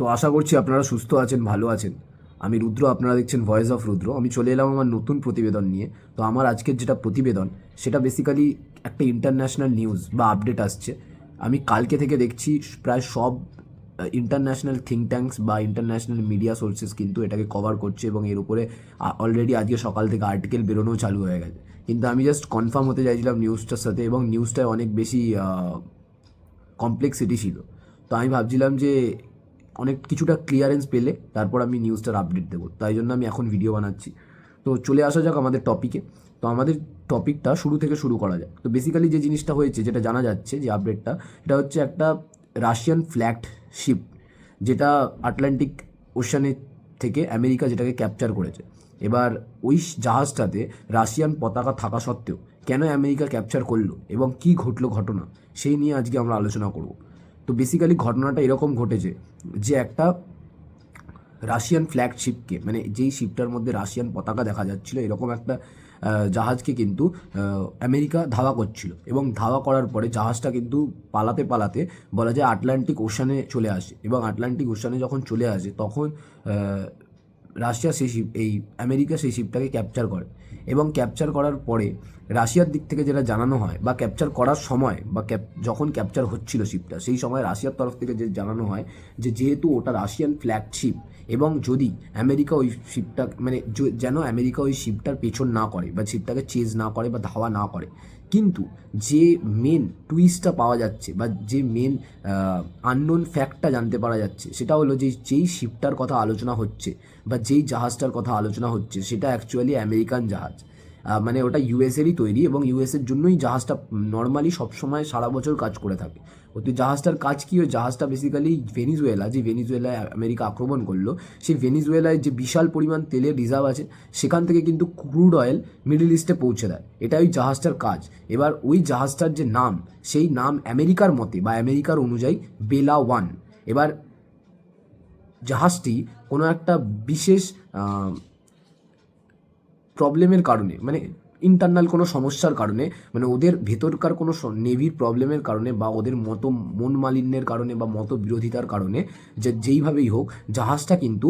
তো আশা করছি আপনারা সুস্থ আছেন, ভালো আছেন। আমি রুদ্র, আপনারা দেখছেন ভয়েস অফ রুদ্র। আমি চলে এলাম আমার নতুন প্রতিবেদন নিয়ে। তো আমার আজকের যেটা প্রতিবেদন, সেটা বেসিক্যালি একটা ইন্টারন্যাশনাল নিউজ বা আপডেট আসছে। আমি কালকে থেকে দেখছি প্রায় সব ইন্টারন্যাশনাল থিঙ্ক ট্যাঙ্কস বা ইন্টারন্যাশনাল মিডিয়া সোর্সেস কিন্তু এটাকে কভার করছে এবং এর উপরে অলরেডি আজকে সকাল থেকে আর্টিকেল বেরোনোও চালু হয়ে গেছে। কিন্তু আমি জাস্ট কনফার্ম হতে চাইছিলাম নিউজটার সাথে এবং নিউজটায় অনেক বেশি কমপ্লেক্সিটি ছিল। তো আমি ভাবছিলাম যে অনেক কিছুটা ক্লিয়ারেন্স পেলে তারপর আমি নিউজটার আপডেট দেবো। তাই জন্য আমি এখন ভিডিও বানাচ্ছি। তো চলে আসা যাক আমাদের টপিকে তো আমাদের টপিকটা শুরু থেকে শুরু করা যাক। তো বেসিক্যালি যে জিনিসটা হয়েছে, যেটা জানা যাচ্ছে যে আপডেটটা এটা হচ্ছে একটা রাশিয়ান ফ্ল্যাগড শিপ যেটা আটলান্টিক ওশানের থেকে আমেরিকা যেটাকে ক্যাপচার করেছে। এবার ওই জাহাজটাতে রাশিয়ান পতাকা থাকা সত্ত্বেও কেন আমেরিকা ক্যাপচার করল এবং কি ঘটলো ঘটনা, সেই নিয়ে আজকে আমরা আলোচনা করব। তো বেসিক্যালি ঘটনাটা এরকম ঘটেছে যে একটা রাশিয়ান ফ্ল্যাগশিপকে মানে যেই শিপটার মধ্যে রাশিয়ান পতাকা দেখা যাচ্ছিল, এরকম একটা জাহাজকে কিন্তু আমেরিকা ধাওয়া করছিল। এবং ধাওয়া করার পরে জাহাজটা কিন্তু পালাতে পালাতে বলা যায় আটলান্টিক ওশানে চলে আসে। এবং আটলান্টিক ওশানে যখন চলে আসে, তখন রাশিয়া সেই শিপ এই আমেরিকা সেই শিপটাকে ক্যাপচার করে। এবং ক্যাপচার করার পরে রাশিয়ার দিক থেকে যেটা জানানো হয় বা ক্যাপচার করার সময় বা ক্যাপ যখন ক্যাপচার হচ্ছিল শিপটা সেই সময় রাশিয়ার তরফ থেকে যে জানানো হয় যে যেহেতু ওটা রাশিয়ান ফ্ল্যাগ শিপ এবং যদি আমেরিকা ওই শিপটা মানে যেন আমেরিকা ওই শিপটার পেছন না করে বা শিপটাকে চেজ না করে বা ধাওয়া না করে কিন্তু যে মেন টুইস্টটা পাওয়া যাচ্ছে বা যে মেন আননোন ফ্যাক্টটা জানতে পারা যাচ্ছে, সেটা হলো যে যেই শিপটার কথা আলোচনা হচ্ছে বা যেই জাহাজটার কথা আলোচনা হচ্ছে, সেটা অ্যাকচুয়ালি আমেরিকান জাহাজ। মানে ওটা ইউএসেরই তৈরি এবং ইউএসের জন্যই জাহাজটা নর্মালি সবসময় সারা বছর কাজ করে থাকে। ওই জাহাজটার কাজ কি? ওই জাহাজটা বেসিক্যালি ভেনিজুয়েলা যে ভেনিজুয়েলায় আমেরিকা আক্রমণ করল, সেই ভেনিজুয়েলায় যে বিশাল পরিমাণ তেলের রিজার্ভ আছে, সেখান থেকে কিন্তু ক্রুড অয়েল মিডল ইস্টে পৌঁছে দেয়। এটা ওই জাহাজটার কাজ। এবার ওই জাহাজটার যে নাম, সেই নাম আমেরিকার মতে বা আমেরিকার অনুযায়ী বেলা ওয়ান এবার জাহাজটি কোনো একটা বিশেষ প্রবলেমের কারণে মানে ইন্টারনাল কোনো সমস্যার কারণে মানে ওদের ভেতরকার কোনো নেভির প্রবলেমের কারণে বা ওদের মতো মন মালিন্যের কারণে বা মত বিরোধিতার কারণে, যে যেইভাবেই হোক, জাহাজটা কিন্তু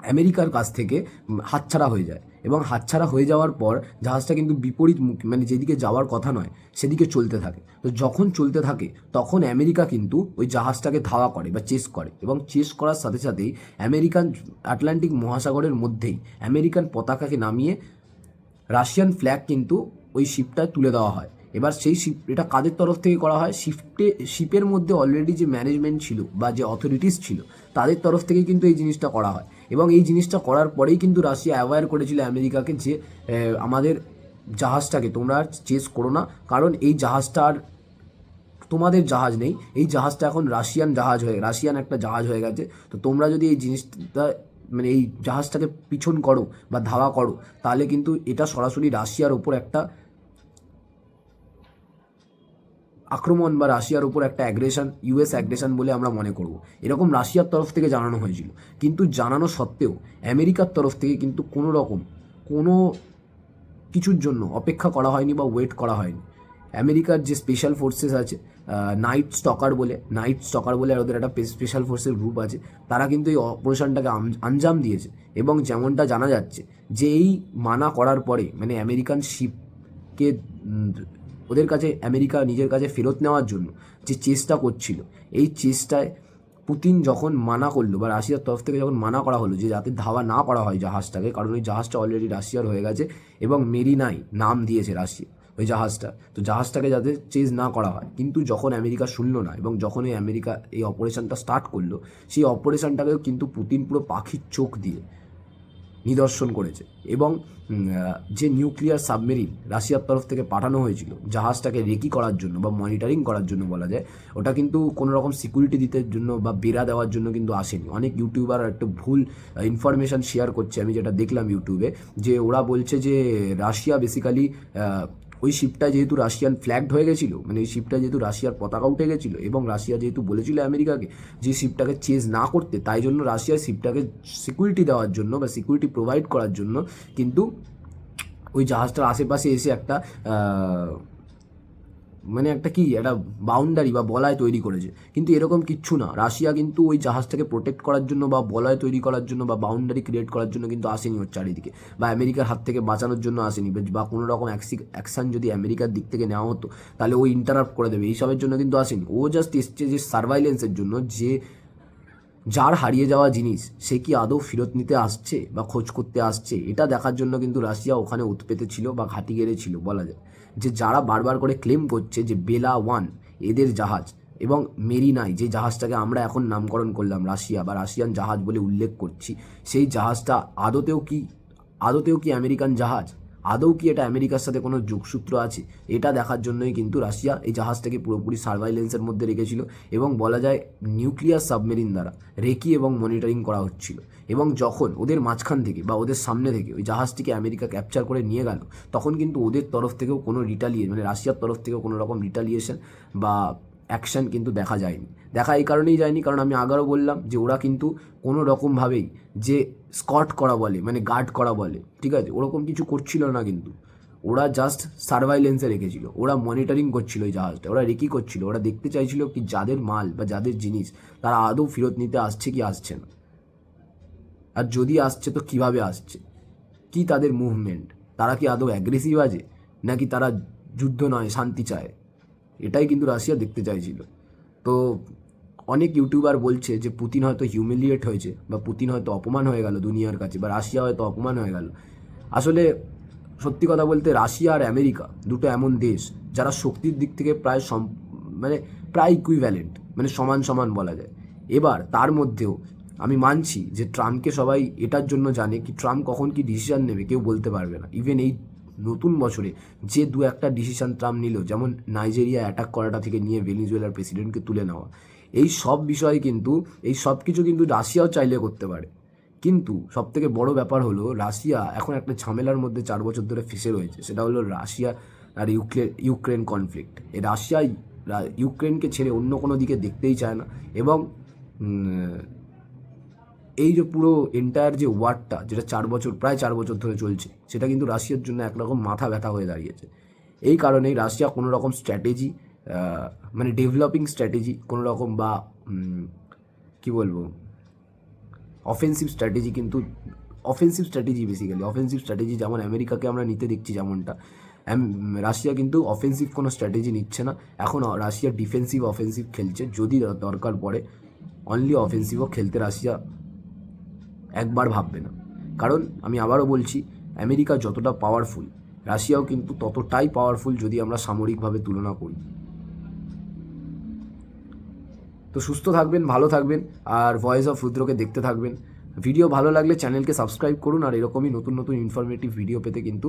আমেরিকার কাছ থেকে হাতছাড়া হয়ে যায় এবং হাতছাড়া হয়ে যাওয়ার পর জাহাজটা কিন্তু বিপরীত মুখ মানে যেদিকে যাওয়ার কথা নয়, সেদিকে চলতে থাকে। তো যখন চলতে থাকে, তখন আমেরিকা কিন্তু ওই জাহাজটাকে ধাওয়া করে বা চেস করে এবং চেস করার সাথে সাথেই আমেরিকান আটলান্টিক মহাসাগরের মধ্যেই আমেরিকান পতাকাকে নামিয়ে রাশিয়ান ফ্ল্যাগ কিন্তু ওই শিপটায় তুলে দেওয়া হয়। এবার সেই শিপ এটা কাদের তরফ থেকে করা হয়? শিফটে শিপের মধ্যে অলরেডি যে ম্যানেজমেন্ট ছিল বা যে অথরিটিস ছিল, তাদের তরফ থেকে কিন্তু এই জিনিসটা করা হয়। এবং এই জিনিসটা করার পরেই কিন্তু রাশিয়া অ্যাওয়ার করেছিল আমেরিকাকে যে আমাদের জাহাজটাকে তোমরা আর চেস করো না। কারণ এই জাহাজটা আর তোমাদের জাহাজ নেই। এই জাহাজটা এখন রাশিয়ান জাহাজ হয়ে, রাশিয়ান একটা জাহাজ হয়ে গেছে। তো তোমরা যদি এই জিনিসটা মানে এই জাহাজটাকে পিছন করো বা ধাওয়া করো, তাহলে কিন্তু এটা সরাসরি রাশিয়ার ওপর একটা আক্রমণ বা রাশিয়ার উপর একটা অ্যাগ্রেশন ইউএস অ্যাগ্রেশন বলে আমরা মনে করব। এরকম রাশিয়ার তরফ থেকে জানানো হয়েছিল। কিন্তু জানানো সত্ত্বেও আমেরিকার তরফ থেকে কিন্তু কোনো রকম, কোনো কিছুর জন্য অপেক্ষা করা হয়নি বা ওয়েট করা হয়নি। আমেরিকার যে স্পেশাল ফোর্সেস আছে নাইট স্টকার বলে নাইট স্টকার বলে ওদের একটা স্পেশাল ফোর্সের গ্রুপ আছে। তারা কিন্তু এই অপারেশনটাকে আঞ্জাম দিয়েছে এবং যেমনটা জানা যাচ্ছে যে এই মানা করার পরে মানে আমেরিকান শিপকে ওদের কাছে আমেরিকা নিজের কাছে ফেরত নেওয়ার জন্য যে চেষ্টা করছিল, এই চেষ্টায় পুতিন যখন মানা করল বা রাশিয়ার তরফ থেকে যখন মানা করা হলো যে যাতে ধাওয়া না করা হয় জাহাজটাকে, কারণ ওই জাহাজটা অলরেডি রাশিয়ার হয়ে গেছে এবং মেরিনাই নাম দিয়েছে রাশিয়া ওই জাহাজটা, তো জাহাজটাকে যাতে চেজ না করা হয়। কিন্তু যখন আমেরিকা শুনলো না এবং যখন এই আমেরিকা এই অপারেশনটা স্টার্ট করল, সেই অপারেশনটাকেও কিন্তু পুতিন পুরো পাখির চোখ দিয়ে নিদর্শন করেছে এবং যে নিউক্লিয়ার সাবমেরিন রাশিয়ার তরফ থেকে পাঠানো হয়েছিল, জাহাজটাকে রেকি করার জন্য বা মনিটরিং করার জন্য বলা যায়, ওটা কিন্তু কোনো রকম সিকিউরিটি দিতে জন্য বা বেড়া দেওয়ার জন্য কিন্তু আসেনি। অনেক ইউটিউবার একটু ভুল ইনফরমেশান শেয়ার করছে, আমি যেটা দেখলাম ইউটিউবে যে ওরা বলছে যে, রাশিয়া বেসিক্যালি ওই শিপটা যেহেতু রাশিয়ান ফ্ল্যাগড হয়ে গেছিল মানে ওই শিপটা যেহেতু রাশিয়ার পতাকা উঠে গেছিল এবং রাশিয়া যেহেতু বলেছিল আমেরিকাকে যে শিপটাকে চেজ না করতে, তাই জন্য রাশিয়া শিপটাকে সিকিউরিটি দেওয়ার জন্য বা সিকিউরিটি প্রোভাইড করার জন্য কিন্তু ওই জাহাজটার আশেপাশে এসে একটা মানে একটা কি, একটা বাউন্ডারি বা বলয় তৈরি করেছে। কিন্তু এরকম কিচ্ছু না। রাশিয়া কিন্তু ওই জাহাজটাকে প্রোটেক্ট করার জন্য বা বলয় তৈরি করার জন্য বা বাউন্ডারি ক্রিয়েট করার জন্য কিন্তু আসেনি ওর চারিদিকে। বা আমেরিকার হাত থেকে বাঁচানোর জন্য আসেনি। বা- কোনো রকম অ্যাকশান যদি আমেরিকার দিক থেকে নেওয়া হতো, তাহলে ও ইন্টারাপ্ট করে দেবে। এইসবের জন্য কিন্তু আসেনি। ও জাস্ট এসছে যে সার্ভাইলেন্সের জন্য যে যার হারিয়ে যাওয়া জিনিস, সে কি আদৌ ফেরত নিতে আসছে বা খোঁজ করতে আসছে? এটা দেখার জন্য কিন্তু রাশিয়া ওখানে উৎপেতে ছিল বা ঘাঁটি গেড়েছিল বলা যায়। যে যারা বারবার করে ক্লেম করছে যে বেলা ওয়ান এদের জাহাজ এবং মেরিনাই যে জাহাজটাকে আমরা এখন নামকরণ করলাম রাশিয়া বা রাশিয়ান জাহাজ বলে উল্লেখ করছি, সেই জাহাজটা আদতেও কি আদতেও কি আমেরিকান জাহাজ? আদৌ কি এটা আমেরিকার সাথে কোনো যোগসূত্র আছে? এটা দেখার জন্যই কিন্তু রাশিয়া এই জাহাজটাকে পুরোপুরি সার্ভাইলেন্সের মধ্যে রেখেছিল এবং বলা যায় নিউক্লিয়ার সাবমেরিন দ্বারা রেকি এবং মনিটরিং করা হচ্ছিল। এবং যখন ওদের মাঝখান থেকে বা ওদের সামনে থেকে ওই জাহাজটিকে আমেরিকা ক্যাপচার করে নিয়ে গেল, তখন কিন্তু ওদের তরফ থেকেও কোনো রিটালিয়ে মানে রাশিয়ার তরফ থেকেও কোনো রকম রিটালিয়েশন বা অ্যাকশন কিন্তু দেখা যায়নি। দেখা এই কারণেই যায়নি, কারণ আমি আগারও বললাম যে ওরা কিন্তু কোনো রকমভাবেই যে স্কট করা বলে মানে গার্ড করা বলে, ঠিক আছে? ওরকম কিছু করছিল না কিন্তু। ওরা জাস্ট সার্ভাইলেন্সে রেখেছিল। ওরা মনিটরিং করছিল ওই জাহাজটা। ওরা রেকি করছিল। ওরা দেখতে চাইছিল কি যাদের মাল বা যাদের জিনিস তারা আদৌ ফেরত নিতে আসছে কি আসছে না। আর যদি আসছে তো কীভাবে আসছে? কি তাদের মুভমেন্ট তারা কি আদৌ অ্যাগ্রেসিভ আছে? নাকি তারা যুদ্ধ নয়, শান্তি চায়? এটাই কিন্তু রাশিয়া দেখতে চাইছিল। তো অনেক ইউটিউবার বলছে যে, পুতিন হয়তো হিউমিলিয়েট হয়েছে বা পুতিন হয়তো অপমান হয়ে গেল দুনিয়ার কাছে বা রাশিয়া হয়তো অপমান হয়ে গেল। আসলে সত্যি কথা বলতে রাশিয়া আর আমেরিকা দুটো এমন দেশ যারা শক্তির দিক থেকে প্রায় সম মানে প্রায় ইকুইভ্যালেন্ট মানে সমান সমান বলা যায়। এবার তার মধ্যেও আমি মানছি যে, ট্রাম্পকে সবাই এটার জন্য জানে কি, ট্রাম্প কখন কি ডিসিশন নেবে কেউ বলতে পারবে না। ইভেন এই নতুন বছরে যে দু একটা ডিসিশন ট্রাম্প নিল, যেমন নাইজেরিয়া অ্যাটাক করাটা থেকে নিয়ে ভেনিজুয়েলার প্রেসিডেন্টকে তুলে নেওয়া, এই সব বিষয়ে কিন্তু, এই সব কিছু কিন্তু রাশিয়াও চাইলে করতে পারে। কিন্তু সব থেকে বড় ব্যাপার হলো, রাশিয়া এখন একটা ঝামেলার মধ্যে চার বছর ধরে ফেসে রয়েছে। সেটা হলো রাশিয়া আর ইউক্রেন ইউক্রেন কনফ্লিক্ট এই রাশিয়া ইউক্রেনকে ছেড়ে অন্য কোনো দিকে দেখতেই চায় না এবং এই যে পুরো এন্টায়ার যে ওয়ারটা যেটা চার বছর, প্রায় চার বছর ধরে চলছে, সেটা কিন্তু রাশিয়ার জন্য একরকম মাথা ব্যথা হয়ে দাঁড়িয়েছে। এই কারণেই রাশিয়া কোনো রকম স্ট্র্যাটেজি মানে ডেভেলপিং স্ট্র্যাটেজি কোনো রকম বা কি বলব অফেন্সিভ স্ট্র্যাটেজি কিন্তু offensive strategy basically offensive strategy যেমন আমেরিকাকে আমরা নিতে দেখছি যেমনটা রাশিয়া কিন্তু অফেন্সিভ কোনো স্ট্র্যাটেজি নিচ্ছে না। এখন রাশিয়া ডিফেন্সিভ অফেন্সিভ খেলছে, যদি দরকার পড়ে অনলি অফেন্সিভও খেলতে রাশিয়া একবার ভাববে না। কারণ আমি আবারও বলছি, আমেরিকা যতটা পাওয়ারফুল রাশিয়াও কিন্তু ততটাই পাওয়ারফুল যদি আমরা সামরিকভাবে তুলনা করি। তো সুস্থ থাকবেন, ভালো থাকবেন, আর ভয়েস অফ রুদ্রকে দেখতে থাকবেন। ভিডিও ভালো লাগলে চ্যানেলকে সাবস্ক্রাইব করুন, আর এরকমই নতুন নতুন ইনফরমেটিভ ভিডিও পেতে কিন্তু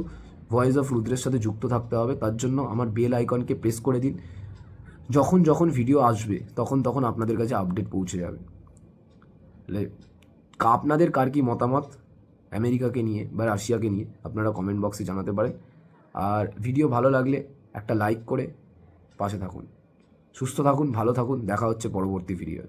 ভয়েস অফ রুদ্রের সাথে যুক্ত থাকতে হবে। তার জন্য আমার বেল আইকনকে প্রেস করে দিন। যখন যখন ভিডিও আসবে, তখন তখন আপনাদের কাছে আপডেট পৌঁছে যাবে। আপনাদের কার কি মতামত? আমেরিকাকে নিয়ে বা রাশিয়াকে নিয়ে আপনারা কমেন্ট বক্সে জানাতে পারেন। আর ভিডিও ভালো লাগলে একটা লাইক করে পাশে থাকুন। সুস্থ থাকুন, ভালো থাকুন। দেখা হচ্ছে পরবর্তী ভিডিও